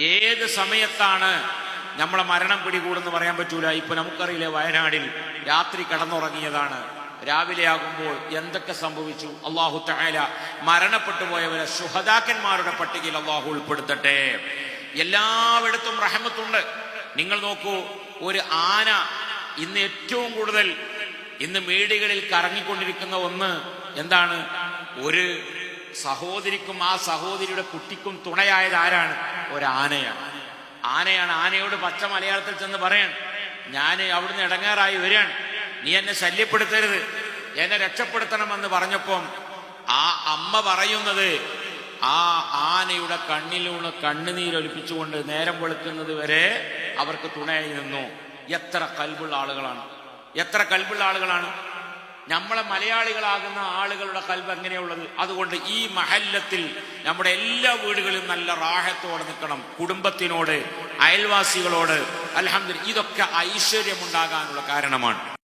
ഏത് സമയത്താണ് നമ്മളെ മരണം പിടികൂടെന്ന് പറയാൻ പറ്റൂല. ഇപ്പൊ നമുക്കറിയില്ല വയനാടിൽ രാത്രി കടന്നുറങ്ങിയതാണ്. രാവിലെ ആകുമ്പോൾ എന്തൊക്കെ സംഭവിച്ചു? അള്ളാഹു തായാല മരണപ്പെട്ടു പോയവരെ സുഹദാക്കന്മാരുടെ പട്ടികയിൽ അള്ളാഹു ഉൾപ്പെടുത്തട്ടെ. എല്ലായിടത്തും റഹമത്തുണ്ട്. നിങ്ങൾ നോക്കൂ ഒരു ആന ഇന്ന് ഏറ്റവും കൂടുതൽ ഇന്ന് മേടികളിൽ കറങ്ങിക്കൊണ്ടിരിക്കുന്ന ഒന്ന് എന്താണ്? ഒരു സഹോദരിക്കും ആ സഹോദരിയുടെ കുട്ടിക്കും തുണയായത് ആരാണ്? ഒരു ആനയാണ് ആനയാണ് ആനയോട് പച്ച മലയാളത്തിൽ ചെന്ന് പറയാൻ ഞാൻ അവിടുന്ന് ഇടങ്ങാറായി വരികയാണ്. നീ എന്നെ ശല്യപ്പെടുത്തരുത്. എന്നെ രക്ഷപ്പെടുത്തണമെന്ന് പറഞ്ഞപ്പം ആ അമ്മ പറയുന്നത് ആ ആനയുടെ കണ്ണിലൂടെ കണ്ണുനീരൊലിപ്പിച്ചുകൊണ്ട് നേരം വെളുക്കുന്നത് വരെ അവർക്ക് തുണയായി നിന്നു. എത്ര കൽബുള്ള ആളുകളാണ്. എത്ര കൽബുള്ള ആളുകളാണ്. നമ്മളെ മലയാളികളാകുന്ന ആളുകളുടെ കൽവ് എങ്ങനെയുള്ളത്? അതുകൊണ്ട് ഈ മഹല്ലത്തിൽ നമ്മുടെ എല്ലാ വീടുകളിലും നല്ല റാഹത്തോടെ നിൽക്കണം. കുടുംബത്തിനോട് അയൽവാസികളോട്. അലഹമ്മദ് ഇതൊക്കെ ഐശ്വര്യമുണ്ടാകാനുള്ള കാരണമാണ്.